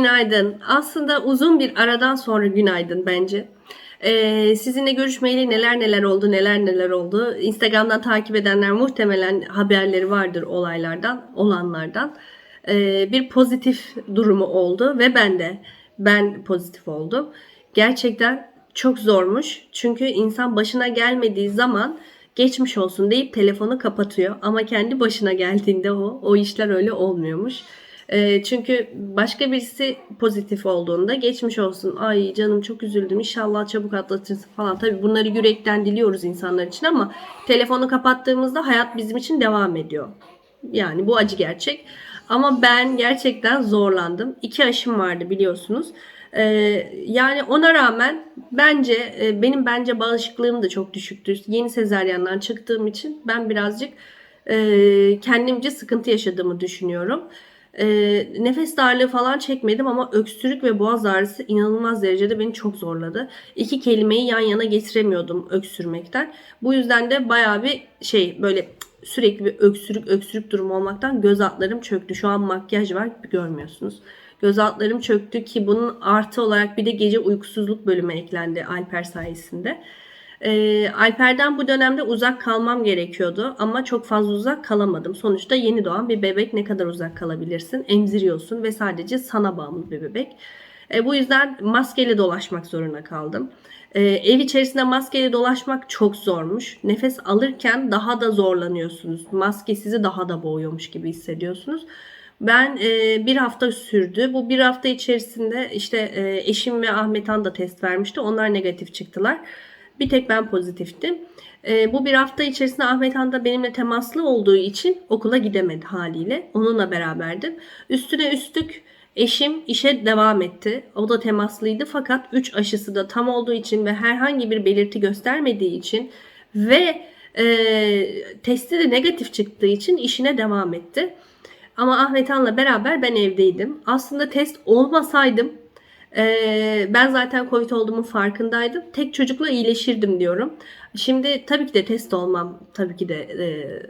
Günaydın. Aslında uzun bir aradan sonra günaydın bence. Ee, sizinle görüşmeyeli neler neler oldu, neler neler oldu. Instagram'dan takip edenler muhtemelen haberleri vardır olaylardan, olanlardan. Ee, bir pozitif durumu oldu ve ben de ben pozitif oldum. Gerçekten çok zormuş. Çünkü insan başına gelmediği zaman geçmiş olsun deyip telefonu kapatıyor. Ama kendi başına geldiğinde o, o işler öyle olmuyormuş. E, çünkü başka birisi pozitif olduğunda geçmiş olsun. Ay canım çok üzüldüm. İnşallah çabuk atlatırsın falan. Tabii bunları yürekten diliyoruz insanlar için ama telefonu kapattığımızda hayat bizim için devam ediyor. Yani bu acı gerçek. Ama ben gerçekten zorlandım. İki aşım vardı biliyorsunuz. Ee, yani ona rağmen bence e, benim bence bağışıklığım da çok düşüktü. Yeni sezeryandan çıktığım için ben birazcık e, kendimce sıkıntı yaşadığımı düşünüyorum. E, nefes darlığı falan çekmedim ama öksürük ve boğaz ağrısı inanılmaz derecede beni çok zorladı. İki kelimeyi yan yana getiremiyordum öksürmekten. Bu yüzden de baya bir şey böyle sürekli bir öksürük öksürük durumu olmaktan göz altlarım çöktü. Şu an makyaj var görmüyorsunuz. Göz altlarım çöktü ki bunun artı olarak bir de gece uykusuzluk bölümü eklendi Alper sayesinde. E, Alper'den bu dönemde uzak kalmam gerekiyordu ama çok fazla uzak kalamadım. Sonuçta yeni doğan bir bebek ne kadar uzak kalabilirsin? Emziriyorsun ve sadece sana bağımlı bir bebek. E, bu yüzden maskeyle dolaşmak zorunda kaldım. E, ev içerisinde maskeyle dolaşmak çok zormuş. Nefes alırken daha da zorlanıyorsunuz. Maske sizi daha da boğuyormuş gibi hissediyorsunuz. Ben e, bir hafta sürdü. Bu bir hafta içerisinde işte e, eşim ve Ahmet Han da test vermişti. Onlar negatif çıktılar. Bir tek ben pozitiftim. E, bu bir hafta içerisinde Ahmet Han da benimle temaslı olduğu için okula gidemedi haliyle. Onunla beraberdim. Üstüne üstlük eşim işe devam etti. O da temaslıydı fakat 3 aşısı da tam olduğu için ve herhangi bir belirti göstermediği için ve e, testi de negatif çıktığı için işine devam etti. Ama Ahmet Han'la beraber ben evdeydim. Aslında test olmasaydım ee, ben zaten Covid olduğumun farkındaydım. Tek çocukla iyileşirdim diyorum. Şimdi tabii ki de test olmam tabii ki de e,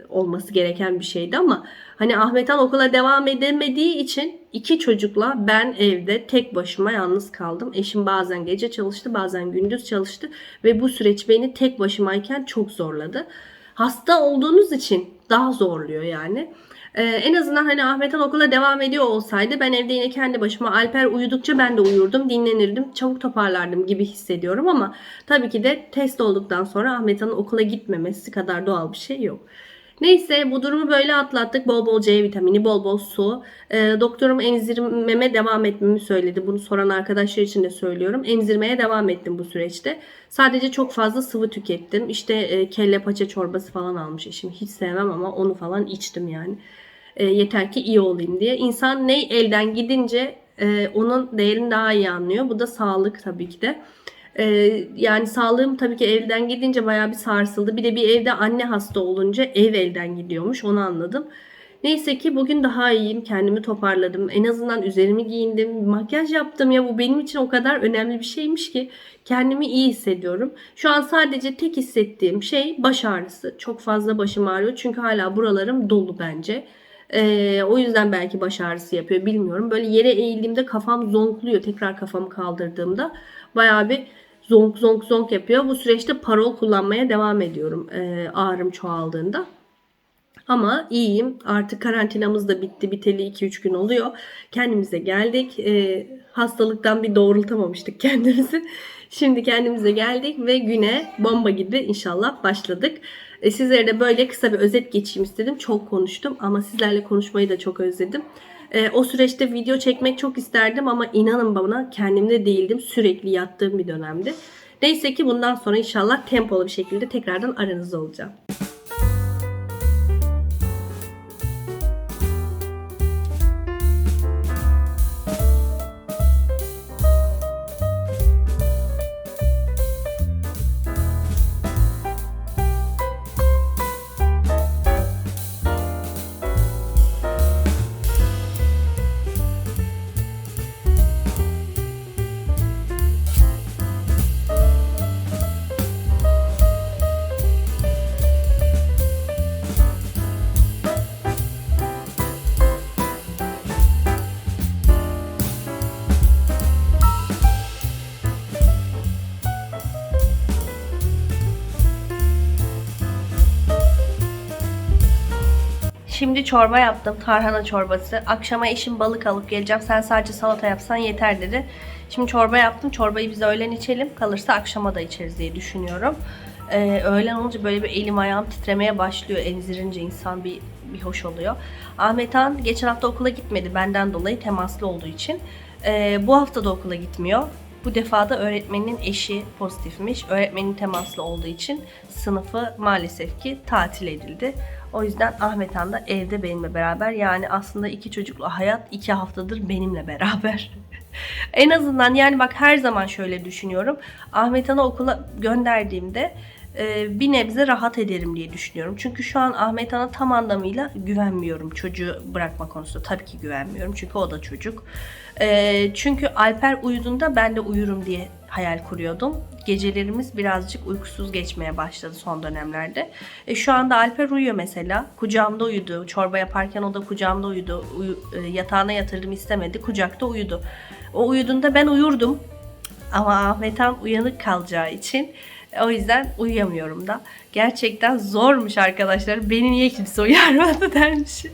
olması gereken bir şeydi ama hani Ahmet Han okula devam edemediği için iki çocukla ben evde tek başıma yalnız kaldım. Eşim bazen gece çalıştı bazen gündüz çalıştı ve bu süreç beni tek başımayken çok zorladı. Hasta olduğunuz için daha zorluyor yani. Ee, en azından hani Ahmet Han okula devam ediyor olsaydı ben evde yine kendi başıma Alper uyudukça ben de uyurdum, dinlenirdim, çabuk toparlardım gibi hissediyorum ama tabii ki de test olduktan sonra Ahmet Han'ın okula gitmemesi kadar doğal bir şey yok. Neyse bu durumu böyle atlattık. Bol bol C vitamini, bol bol su. E, doktorum emzirmeme devam etmemi söyledi. Bunu soran arkadaşlar için de söylüyorum. Emzirmeye devam ettim bu süreçte. Sadece çok fazla sıvı tükettim. İşte e, kelle paça çorbası falan almış eşim. Hiç sevmem ama onu falan içtim yani. E, yeter ki iyi olayım diye. İnsan ne elden gidince e, onun değerini daha iyi anlıyor. Bu da sağlık tabii ki de. E, yani sağlığım tabii ki evden gidince bayağı bir sarsıldı. Bir de bir evde anne hasta olunca ev elden gidiyormuş onu anladım. Neyse ki bugün daha iyiyim. Kendimi toparladım. En azından üzerimi giyindim. Makyaj yaptım ya bu benim için o kadar önemli bir şeymiş ki kendimi iyi hissediyorum. Şu an sadece tek hissettiğim şey baş ağrısı. Çok fazla başım ağrıyor çünkü hala buralarım dolu bence. Ee, o yüzden belki baş ağrısı yapıyor bilmiyorum. Böyle yere eğildiğimde kafam zonkluyor. Tekrar kafamı kaldırdığımda bayağı bir zonk zonk zonk yapıyor. Bu süreçte parol kullanmaya devam ediyorum e, ağrım çoğaldığında. Ama iyiyim. Artık karantinamız da bitti. Biteli 2-3 gün oluyor. Kendimize geldik. E, hastalıktan bir doğrultamamıştık kendimizi. Şimdi kendimize geldik ve güne bomba gibi inşallah başladık. E, sizlere de böyle kısa bir özet geçeyim istedim. Çok konuştum ama sizlerle konuşmayı da çok özledim. E, o süreçte video çekmek çok isterdim ama inanın bana kendimde değildim. Sürekli yattığım bir dönemdi. Neyse ki bundan sonra inşallah tempolu bir şekilde tekrardan aranızda olacağım. Şimdi çorba yaptım. Tarhana çorbası. Akşama eşim balık alıp geleceğim. Sen sadece salata yapsan yeter dedi. Şimdi çorba yaptım. Çorbayı biz öğlen içelim. Kalırsa akşama da içeriz diye düşünüyorum. Ee, öğlen olunca böyle bir elim ayağım titremeye başlıyor. Emzirince insan bir, bir hoş oluyor. Ahmet Han geçen hafta okula gitmedi benden dolayı temaslı olduğu için. Ee, bu hafta da okula gitmiyor. Bu defa da öğretmenin eşi pozitifmiş. Öğretmenin temaslı olduğu için sınıfı maalesef ki tatil edildi. O yüzden Ahmet Han da evde benimle beraber. Yani aslında iki çocuklu hayat iki haftadır benimle beraber. en azından yani bak her zaman şöyle düşünüyorum. Ahmet Han'ı okula gönderdiğimde bir nebze rahat ederim diye düşünüyorum. Çünkü şu an Ahmet Han'a tam anlamıyla güvenmiyorum çocuğu bırakma konusunda. Tabii ki güvenmiyorum çünkü o da çocuk. E, çünkü Alper uyuduğunda ben de uyurum diye hayal kuruyordum. Gecelerimiz birazcık uykusuz geçmeye başladı son dönemlerde. E, şu anda Alper uyuyor mesela. Kucağımda uyudu. Çorba yaparken o da kucağımda uyudu. Uyu- e, yatağına yatırdım istemedi. Kucakta uyudu. O uyuduğunda ben uyurdum. Ama Ahmet Han uyanık kalacağı için o yüzden uyuyamıyorum da. Gerçekten zormuş arkadaşlar. Beni niye kimse uyarmadı dermiş.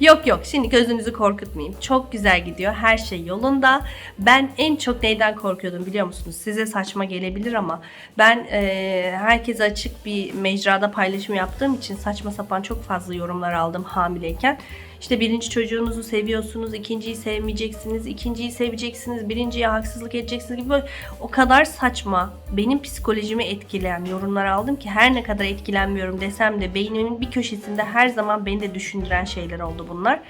Yok yok şimdi gözünüzü korkutmayayım. Çok güzel gidiyor. Her şey yolunda. Ben en çok neyden korkuyordum biliyor musunuz? Size saçma gelebilir ama ben e, herkese açık bir mecrada paylaşım yaptığım için saçma sapan çok fazla yorumlar aldım hamileyken. İşte birinci çocuğunuzu seviyorsunuz, ikinciyi sevmeyeceksiniz, ikinciyi seveceksiniz, birinciye haksızlık edeceksiniz gibi böyle o kadar saçma, benim psikolojimi etkileyen yorumlar aldım ki her ne kadar etkilenmiyorum desem de beynimin bir köşesinde her zaman beni de düşündüren şeyler oldu bunlar.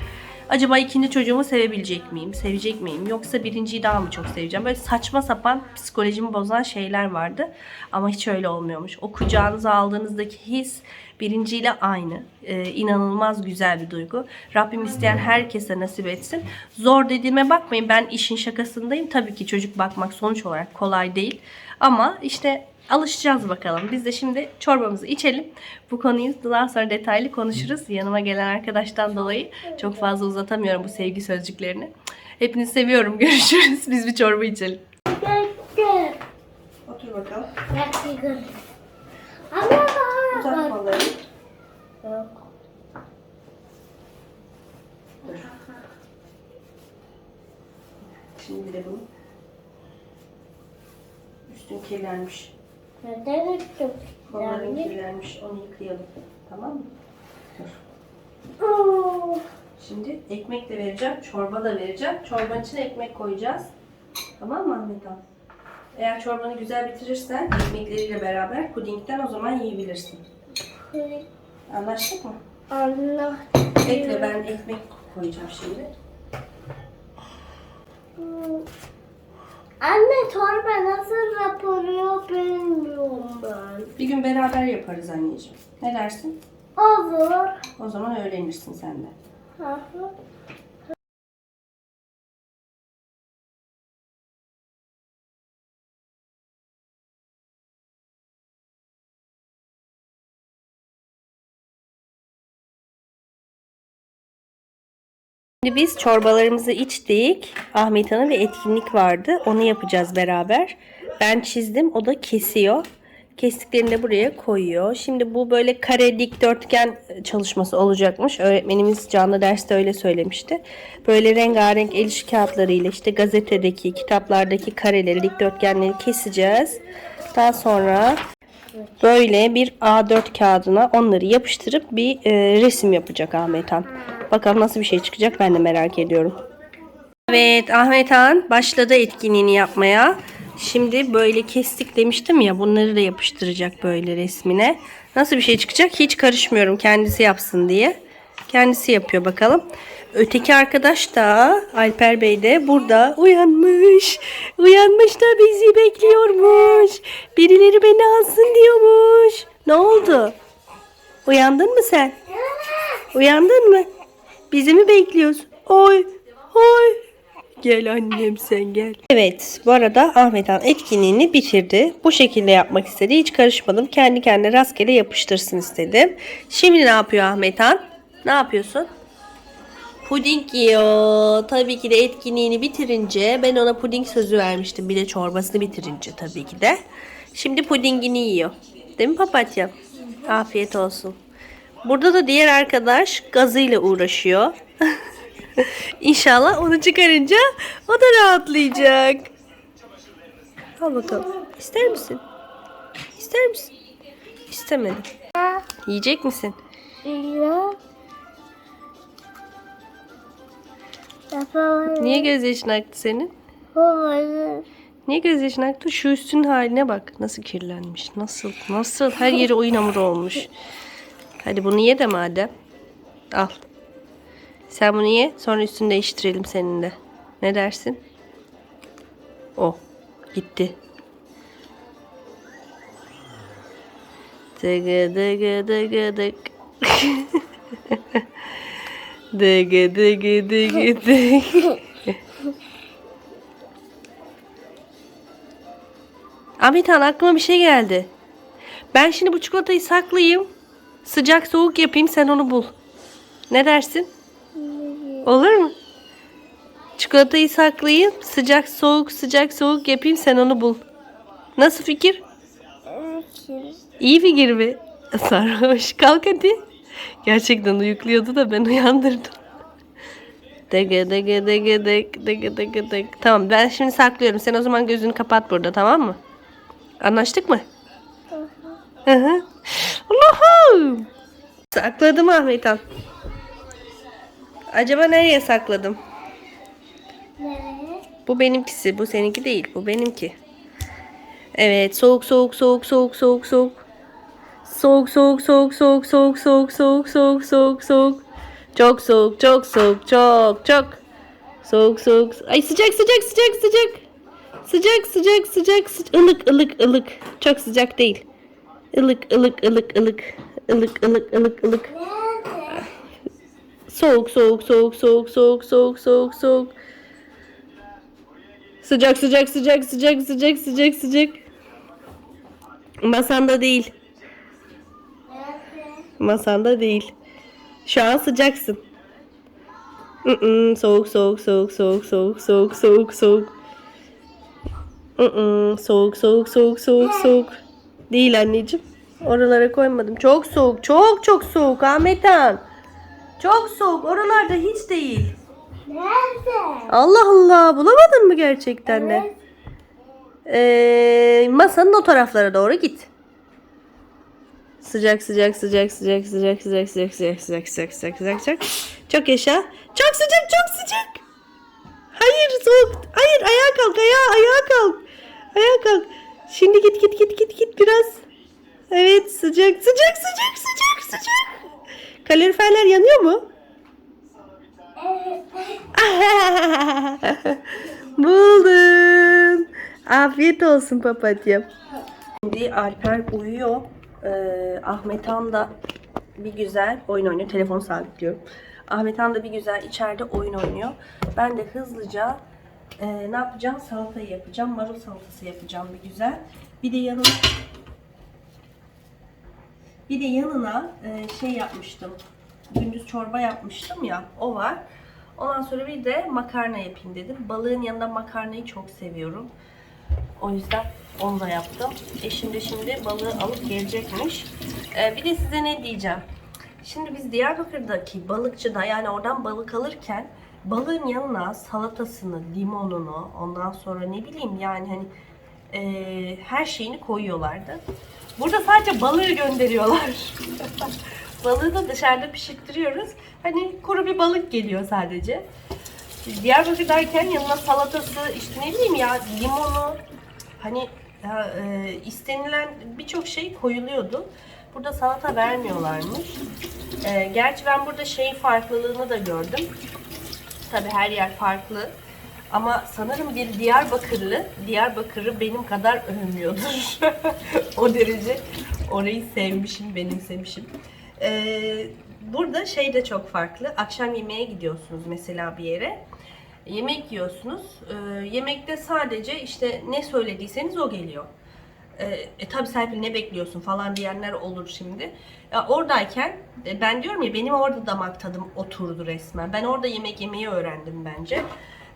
Acaba ikinci çocuğumu sevebilecek miyim? Sevecek miyim? Yoksa birinciyi daha mı çok seveceğim? Böyle saçma sapan psikolojimi bozan şeyler vardı. Ama hiç öyle olmuyormuş. O kucağınıza aldığınızdaki his birinciyle aynı. Ee, inanılmaz güzel bir duygu. Rabbim isteyen herkese nasip etsin. Zor dediğime bakmayın. Ben işin şakasındayım. Tabii ki çocuk bakmak sonuç olarak kolay değil. Ama işte alışacağız bakalım. Biz de şimdi çorbamızı içelim. Bu konuyu daha sonra detaylı konuşuruz. Yanıma gelen arkadaştan dolayı çok fazla uzatamıyorum bu sevgi sözcüklerini. Hepinizi seviyorum. Görüşürüz. Biz bir çorba içelim. Otur bakalım. Uzatmaları. Yok. Şimdi de bunu. Üstün kirlenmiş. Neden? Kolların Yani. kirlenmiş. Onu yıkayalım. Tamam mı? Dur. Oo. Şimdi ekmek de vereceğim. Çorba da vereceğim. Çorbanın içine ekmek koyacağız. Tamam mı Ahmet Han? Eğer çorbanı güzel bitirirsen ekmekleriyle beraber pudingden o zaman yiyebilirsin. Anlaştık mı? Allah. Bekle ben ekmek koyacağım şimdi. Anne torba nasıl yapılıyor bilmiyorum ben. Bir gün beraber yaparız anneciğim. Ne dersin? Olur. O zaman öğrenirsin sen de. Hı hı. Şimdi biz çorbalarımızı içtik. Ahmet Han'ın bir etkinlik vardı. Onu yapacağız beraber. Ben çizdim. O da kesiyor. Kestiklerini de buraya koyuyor. Şimdi bu böyle kare dikdörtgen çalışması olacakmış. Öğretmenimiz canlı derste öyle söylemişti. Böyle rengarenk el işi kağıtlarıyla işte gazetedeki, kitaplardaki kareleri, dikdörtgenleri keseceğiz. Daha sonra böyle bir A4 kağıdına onları yapıştırıp bir e, resim yapacak Ahmet Han. Bakalım nasıl bir şey çıkacak ben de merak ediyorum. Evet Ahmet Han başladı etkinliğini yapmaya. Şimdi böyle kestik demiştim ya bunları da yapıştıracak böyle resmine. Nasıl bir şey çıkacak hiç karışmıyorum kendisi yapsın diye. Kendisi yapıyor bakalım. Öteki arkadaş da Alper Bey de burada uyanmış. Uyanmış da bizi bekliyormuş. Birileri beni alsın diyormuş. Ne oldu? Uyandın mı sen? Uyandın mı? Bizi mi bekliyorsun? Oy, oy. Gel annem sen gel. Evet bu arada Ahmet Han etkinliğini bitirdi. Bu şekilde yapmak istedi. Hiç karışmadım. Kendi kendine rastgele yapıştırsın istedim. Şimdi ne yapıyor Ahmet Han? Ne yapıyorsun? Puding yiyor. Tabii ki de etkinliğini bitirince ben ona puding sözü vermiştim. Bir de çorbasını bitirince tabii ki de. Şimdi pudingini yiyor. Değil mi papatya? Afiyet olsun. Burada da diğer arkadaş gazıyla uğraşıyor. İnşallah onu çıkarınca o da rahatlayacak. Al bakalım. İster misin? İster misin? İstemedim. Yiyecek misin? Ya. Yapamadım. Niye gözyaşın aktı senin? Yapamadım. Niye gözyaşın aktı? Şu üstün haline bak. Nasıl kirlenmiş. Nasıl? Nasıl? Her yeri oyun hamuru olmuş. Hadi bunu ye de madem. Al. Sen bunu ye. Sonra üstünü değiştirelim seninle. Ne dersin? O. Gitti. Dıgı dıgı dıgı dık. dıgı dıgı dık. Ahmet Han aklıma bir şey geldi. Ben şimdi bu çikolatayı saklayayım. Sıcak soğuk yapayım sen onu bul. Ne dersin? Olur mu? Çikolatayı saklayayım. Sıcak soğuk sıcak soğuk yapayım sen onu bul. Nasıl fikir? İyi fikir mi? Sarhoş. Kalk hadi. Gerçekten uyukluyordu da ben uyandırdım. Dege dege dege dege dege dege dege. Tamam ben şimdi saklıyorum. Sen o zaman gözünü kapat burada tamam mı? Anlaştık mı? Hı hı. Allah'ım. Sakladım Ahmet Han. Acaba nereye sakladım? Nereye? Bu benimkisi. Bu seninki değil. Bu benimki. Evet. Soğuk soğuk soğuk soğuk soğuk soğuk. Soğuk soğuk soğuk soğuk soğuk soğuk soğuk soğuk soğuk soğuk. Çok soğuk çok soğuk çok çok. Soğuk soğuk. Ay sıcak sıcak sıcak sıcak. Sıcak sıcak sıcak sıcak. ılık ılık ılık. Çok sıcak değil. Ilık ılık ılık ılık. Ilık ılık ılık ılık. Soğuk soğuk soğuk soğuk soğuk soğuk soğuk soğuk. Sıcak sıcak sıcak sıcak sıcak sıcak sıcak. Masanda değil. Masanda değil. Şu an sıcaksın. Mm-mm, soğuk soğuk soğuk soğuk soğuk soğuk soğuk soğuk. Mm-mm, soğuk soğuk soğuk soğuk soğuk. Değil anneciğim. Oralara koymadım. Çok soğuk. Çok çok soğuk Ahmet Han. Çok soğuk. Oralarda hiç değil. Nerede? Allah Allah. Bulamadın mı gerçekten de? Ee, masanın o taraflara doğru git. Sıcak sıcak sıcak sıcak sıcak sıcak sıcak sıcak sıcak sıcak sıcak sıcak sıcak. Çok yaşa. Çok sıcak çok sıcak. Hayır soğuk. Hayır ayağa kalk ayağa ayağa kalk. Ayağa kalk. Şimdi git git git git git biraz. Evet sıcak sıcak sıcak sıcak sıcak. Kaloriferler yanıyor mu? Buldun. Afiyet olsun papatyam. Şimdi Alper uyuyor. Ee, Ahmet Han da bir güzel oyun oynuyor. Telefon sabitliyorum. Ahmet Han da bir güzel içeride oyun oynuyor. Ben de hızlıca e, ne yapacağım? Salatayı yapacağım. Marul salatası yapacağım bir güzel. Bir de yanına bir de yanına e, şey yapmıştım. Gündüz çorba yapmıştım ya. O var. Ondan sonra bir de makarna yapayım dedim. Balığın yanında makarnayı çok seviyorum. O yüzden onu da yaptım. Eşim de şimdi balığı alıp gelecekmiş. E, bir de size ne diyeceğim. Şimdi biz Diyarbakır'daki balıkçıda yani oradan balık alırken balığın yanına salatasını, limonunu, ondan sonra ne bileyim yani hani e, her şeyini koyuyorlardı. Burada sadece balığı gönderiyorlar. balığı da dışarıda pişirttiriyoruz. Hani kuru bir balık geliyor sadece. Diyarbakır'dayken yanına salatası, işte ne bileyim ya limonu, hani ya, e, istenilen birçok şey koyuluyordu. Burada salata vermiyorlarmış. E, gerçi ben burada şey farklılığını da gördüm. Tabi her yer farklı. Ama sanırım bir Diyarbakırlı Diyarbakır'ı benim kadar övmüyordur. o derece orayı sevmişim, benimsemişim. Ee, burada şey de çok farklı. Akşam yemeğe gidiyorsunuz mesela bir yere. Yemek yiyorsunuz. Ee, yemekte sadece işte ne söylediyseniz o geliyor. Ee, e tabi Serpil ne bekliyorsun falan diyenler olur şimdi. Ya oradayken e, ben diyorum ya benim orada damak tadım oturdu resmen. Ben orada yemek yemeyi öğrendim bence.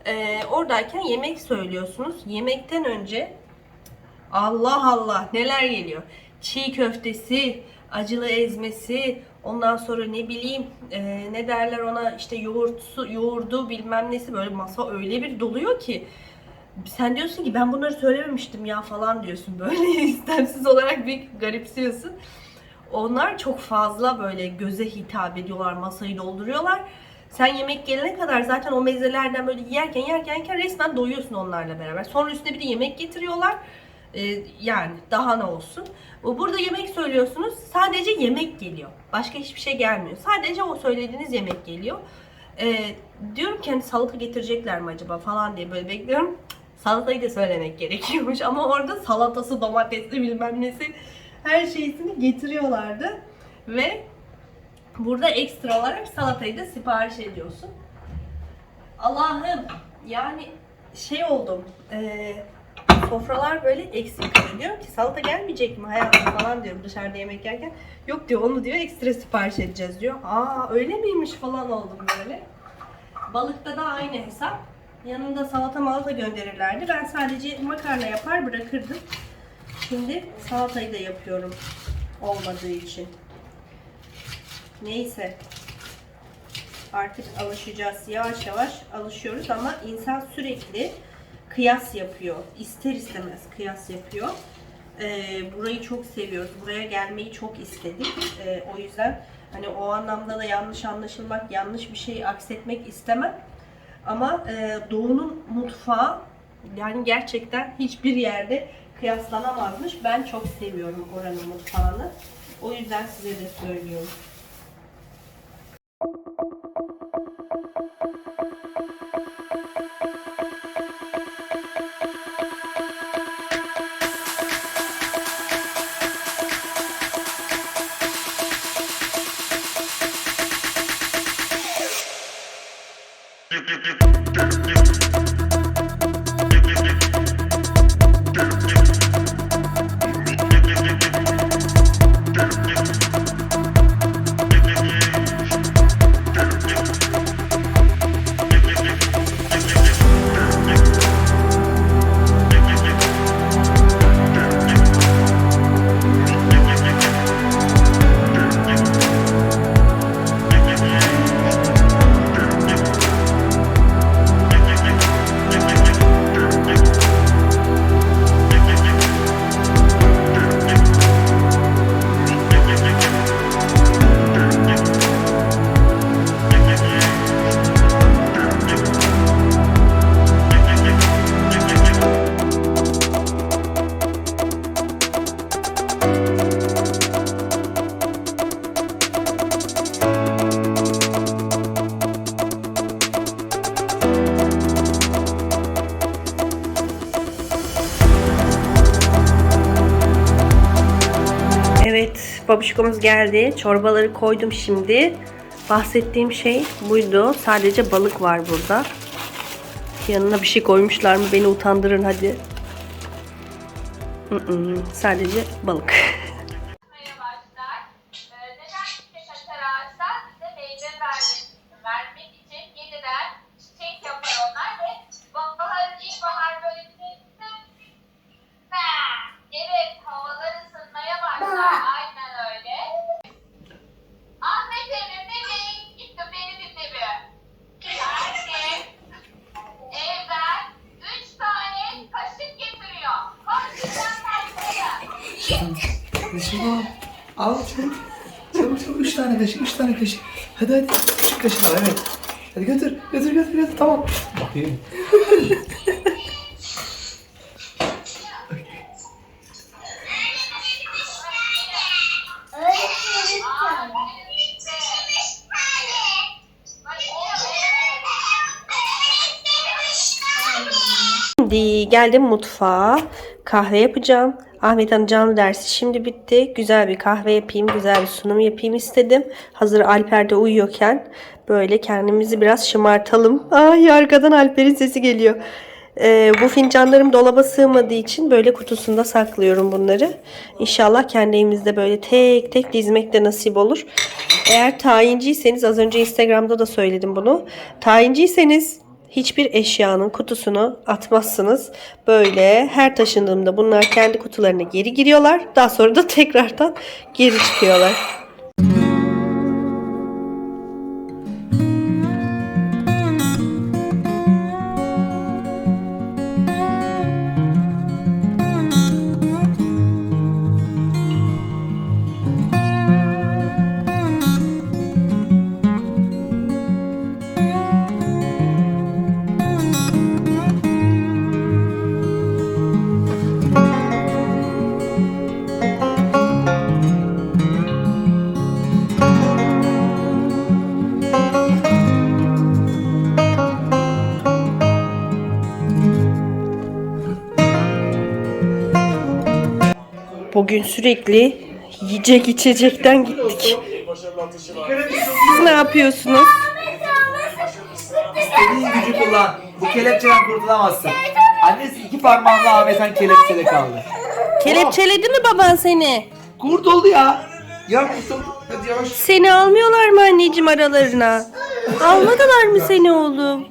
Ee, oradayken yemek söylüyorsunuz. Yemekten önce Allah Allah neler geliyor. Çiğ köftesi, acılı ezmesi, Ondan sonra ne bileyim e, ne derler ona işte yoğurtsu, yoğurdu bilmem nesi böyle masa öyle bir doluyor ki sen diyorsun ki ben bunları söylememiştim ya falan diyorsun böyle istemsiz olarak bir garipsiyorsun. Onlar çok fazla böyle göze hitap ediyorlar, masayı dolduruyorlar. Sen yemek gelene kadar zaten o mezelerden böyle yerken yerken yerken resmen doyuyorsun onlarla beraber. Sonra üstüne bir de yemek getiriyorlar. Ee, yani daha ne olsun. Bu- Burada yemek söylüyorsunuz. Sadece yemek geliyor. Başka hiçbir şey gelmiyor. Sadece o söylediğiniz yemek geliyor. Ee, diyorum ki hani salata getirecekler mi acaba falan diye böyle bekliyorum. Salatayı da söylemek gerekiyormuş ama orada salatası, domatesli bilmem nesi her şeysini getiriyorlardı. Ve burada ekstra olarak salatayı da sipariş ediyorsun. Allah'ım yani şey oldum. eee, sofralar böyle eksik. Diyorum ki salata gelmeyecek mi hayatım falan diyorum dışarıda yemek yerken. Yok diyor onu diyor ekstra sipariş edeceğiz diyor. Aa öyle miymiş falan oldum böyle. Balıkta da aynı hesap. Yanında salata malata gönderirlerdi. Ben sadece makarna yapar bırakırdım. Şimdi salatayı da yapıyorum. Olmadığı için. Neyse. Artık alışacağız. Yavaş yavaş alışıyoruz ama insan sürekli kıyas yapıyor. İster istemez kıyas yapıyor. Ee, burayı çok seviyoruz. Buraya gelmeyi çok istedik. Ee, o yüzden hani o anlamda da yanlış anlaşılmak, yanlış bir şey aksetmek istemem. Ama e, Doğu'nun mutfağı yani gerçekten hiçbir yerde kıyaslanamazmış. Ben çok seviyorum oranın mutfağını. O yüzden size de söylüyorum. Evet, babuşkomuz geldi. Çorbaları koydum şimdi. Bahsettiğim şey buydu. Sadece balık var burada. Yanına bir şey koymuşlar mı? Beni utandırın hadi. Sadece balık. çıkmaya başlar. Ee, neden çiçek açar ağaçlar? Bize meyve vermek, vermek için yeniden çiçek yapar onlar ve bahar, ilkbahar böyle bir Ha, Evet, havalar ısınmaya başlar. Aynen öyle. Ahmet Emin bebeğim gitti beni dinlemiyor. Herkes evden üç tane kaşık getiriyor. Konuşacağım ben Kaşık al. Al çabuk. Çabuk çabuk. Üç tane kaşık. Üç tane kaşık. Hadi hadi. Küçük kaşık al. Evet. Hadi götür. Götür götür götür. Tamam. Bakayım. Şimdi geldim mutfağa. Kahve yapacağım. Ahmet Han canlı dersi şimdi bitti. Güzel bir kahve yapayım, güzel bir sunum yapayım istedim. Hazır Alper de uyuyorken böyle kendimizi biraz şımartalım. Ay arkadan Alper'in sesi geliyor. Ee, bu fincanlarım dolaba sığmadığı için böyle kutusunda saklıyorum bunları. İnşallah kendi evimizde böyle tek tek dizmek de nasip olur. Eğer tayinciyseniz az önce Instagram'da da söyledim bunu. Tayinciyseniz hiçbir eşyanın kutusunu atmazsınız. Böyle her taşındığımda bunlar kendi kutularına geri giriyorlar. Daha sonra da tekrardan geri çıkıyorlar. Bugün sürekli yiyecek içecekten gittik. Siz ne yapıyorsunuz? İstediğin gücü kullan. Bu kelepçeden kurtulamazsın. Annesi iki parmağınla Ahmet'en kelepçede kaldı. Kelepçeledi mi baban seni? Kurt oldu ya. Ya kurt oldu. Hadi yavaş. Seni almıyorlar mı anneciğim aralarına? Almadılar mı seni oğlum?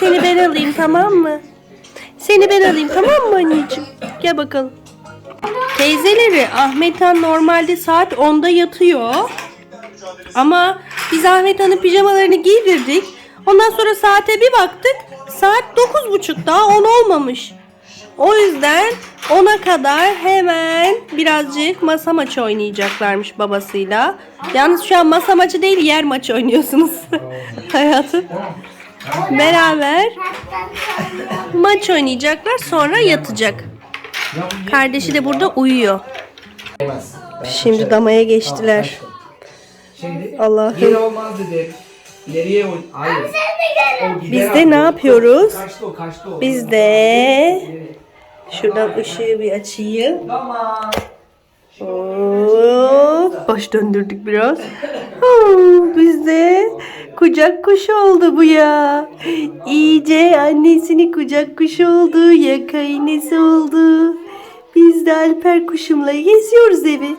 Seni ben alayım tamam mı? Seni ben alayım tamam mı anneciğim? Gel bakalım. Teyzeleri Ahmet Han normalde saat 10'da yatıyor. Ama biz Ahmet Han'ın pijamalarını giydirdik. Ondan sonra saate bir baktık. Saat 9.30 daha 10 olmamış. O yüzden ona kadar hemen birazcık masa maçı oynayacaklarmış babasıyla. Yalnız şu an masa maçı değil yer maçı oynuyorsunuz. Hayatım. Beraber maç oynayacaklar sonra yatacak. Kardeşi de burada uyuyor. Şimdi damaya geçtiler. Allah'ım. Biz de ne yapıyoruz? Biz de şuradan ışığı bir açayım. Hop, baş döndürdük biraz. Oo, Biz de kucak kuşu oldu bu ya. İyice annesini kucak kuşu oldu, yaka iğnesi oldu. Biz de Alper kuşumla geziyoruz evi.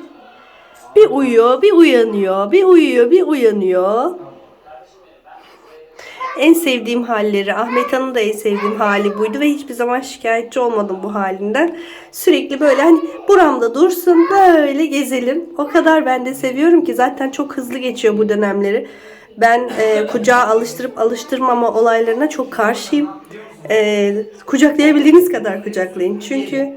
Bir uyuyor, bir uyanıyor, bir uyuyor, bir uyanıyor. En sevdiğim halleri, Ahmet Han'ın da en sevdiğim hali buydu ve hiçbir zaman şikayetçi olmadım bu halinden. Sürekli böyle hani buramda dursun, böyle gezelim. O kadar ben de seviyorum ki zaten çok hızlı geçiyor bu dönemleri. Ben e, kucağa alıştırıp alıştırmama olaylarına çok karşıyım. E, kucaklayabildiğiniz kadar kucaklayın. Çünkü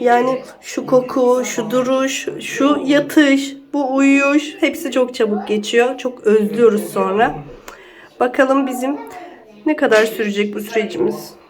yani şu koku, şu duruş, şu yatış, bu uyuş hepsi çok çabuk geçiyor. Çok özlüyoruz sonra. Bakalım bizim ne kadar sürecek bu sürecimiz.